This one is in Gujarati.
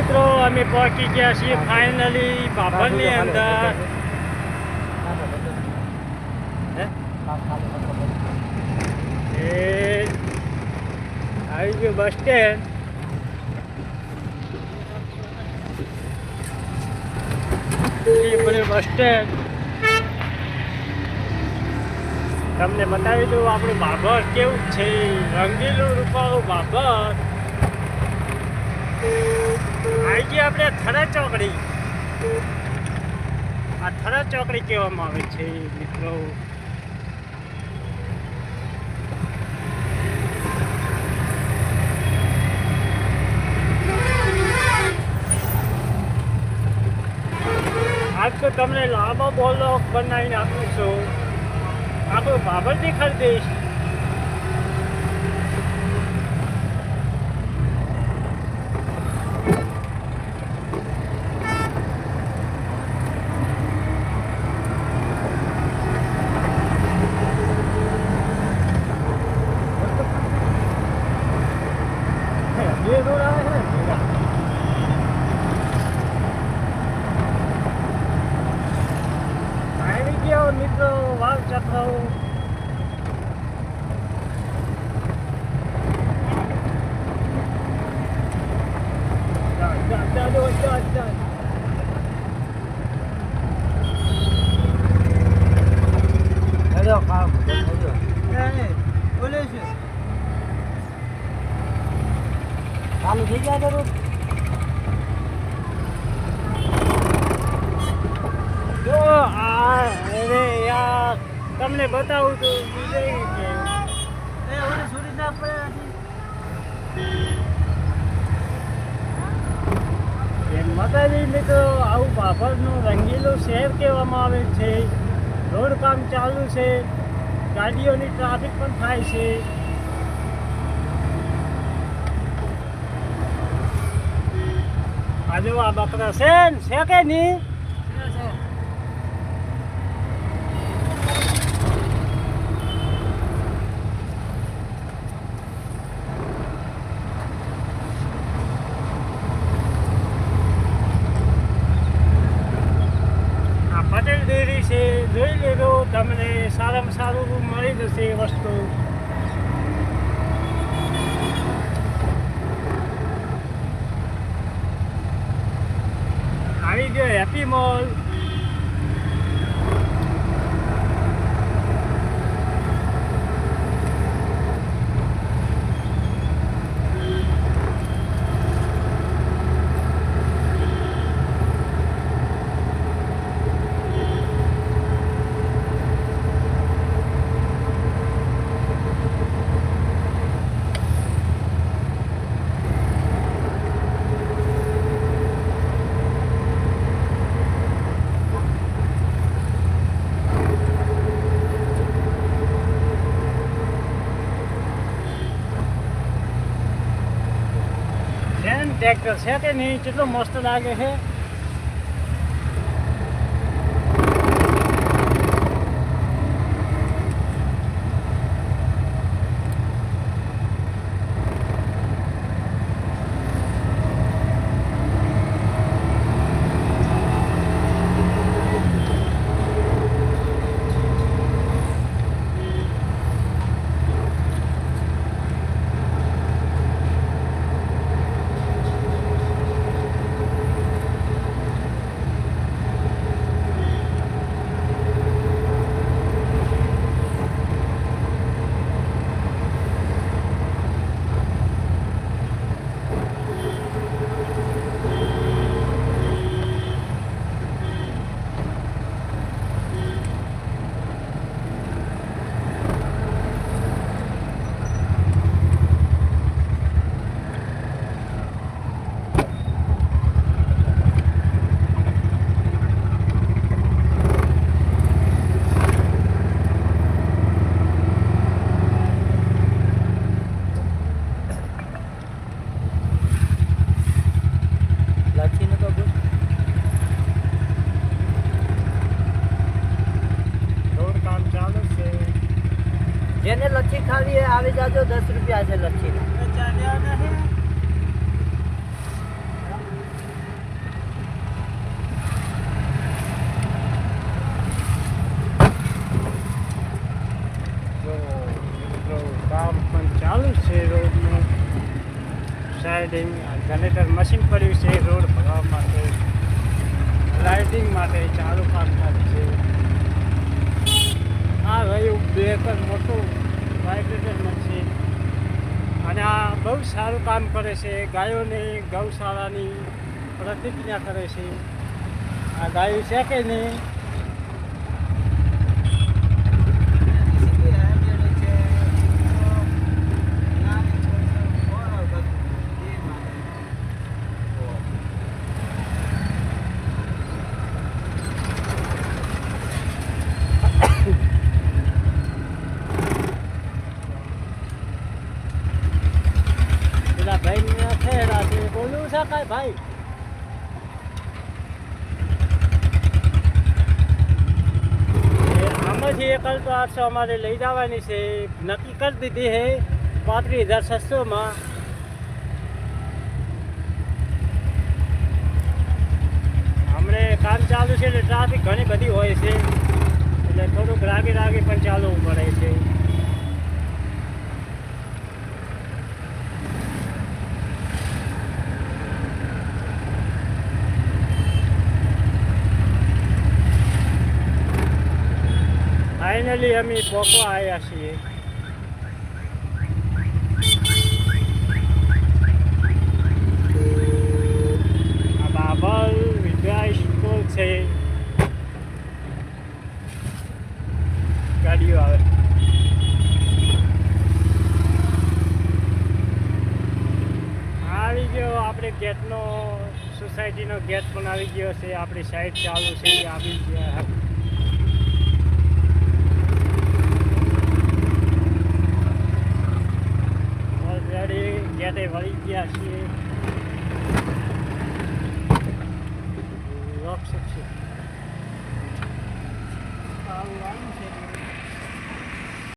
મિત્રો અમે પહોંચી ગયા છીએ ફાઇનલી બાબરની અંદર. હે? એ આવી ગયું બસ સ્ટેન્ડ. Bus stand. તમને બતાવી દઉં આપણું બાબર કેવું છે. રંગીલું રૂપાળું બાબર. ગઈ આપણે થરા ચોકડી. આ થરા ચોકડી કહેવામાં આવે છે, મિત્રો. આજ તો તમને લાંબો બોલો બનાવીને આપું છું. આપણું બાબર દેખાડી દઈશ બે રોડ આવે છે ને ભેગા. આવી ગયો મિત્રો વાવ ચક્રો જા, જા, જા, જા, જા, જા. હેલો કામ હેલો બોલે છે. ચાલુ થઈ ગયા જરૂર જો આ અરે યાર તમને બતાવું તો વિજય છે. એ ઓલી છોડી ના પડે એમ માતાજી મિત્રો આવું બાભરનું રંગીલું શહેર કહેવામાં આવે છે. રોડ કામ ચાલુ છે, ગાડીઓની ટ્રાફિક પણ થાય છે. આજે આ બકરા છે છે કે નહીં? ડેરી છે જોઈ લેજો તમને સારામાં સારું મળી જશે વસ્તુ. આવી ગયો હેપી મોલ છે ને ટ્રેક્ટર છે કે નહીં? કેટલો મસ્ત લાગે છે? જેને લચ્છી ખાવી આવી જાજો, દસ રૂપિયા છે લચ્છી. કામ પણ ચાલુ છે રોડનું. સાઈડ જનરેટર મશીન પડ્યું છે, રોડ ભરવા માટે. રાઇડિંગ માટે ચાલુ કામ ચાલુ છે. આ રહ્યું બે એકર મોટું વાઇબ્રેટરમાં છે અને આ બહુ સારું કામ કરે છે. ગાયોની ગૌશાળાની પ્રતિજ્ઞા કરે છે. આ ગાયું છે કે નહીં પેલા ભાઈ ખેડા છે બોલું ભાઈ. આમાંથી એકલ તો આઠસો અમારે લઈ જવાની છે. નક્કી કરી દીધી છે પાંત્રીસ હજાર છસોમાં હમણે કામ ચાલુ છે એટલે ટ્રાફિક ઘણી બધી હોય છે. એટલે થોડુંક રાગી રાગી પણ ચાલવું પડે છે. ફાઇનલી અમે પોકો આવ્યા છીએ. બાબલ વિદ્યા સ્કૂલ છે. ગાડીઓ આવે. આવી ગયો આપણે ગેટનો સોસાયટીનો ગેટ પણ આવી ગયો છે. આપણી સાઈડ ચાલુ છે, આવી ગયા. ગેટે વળી ગયા છીએ.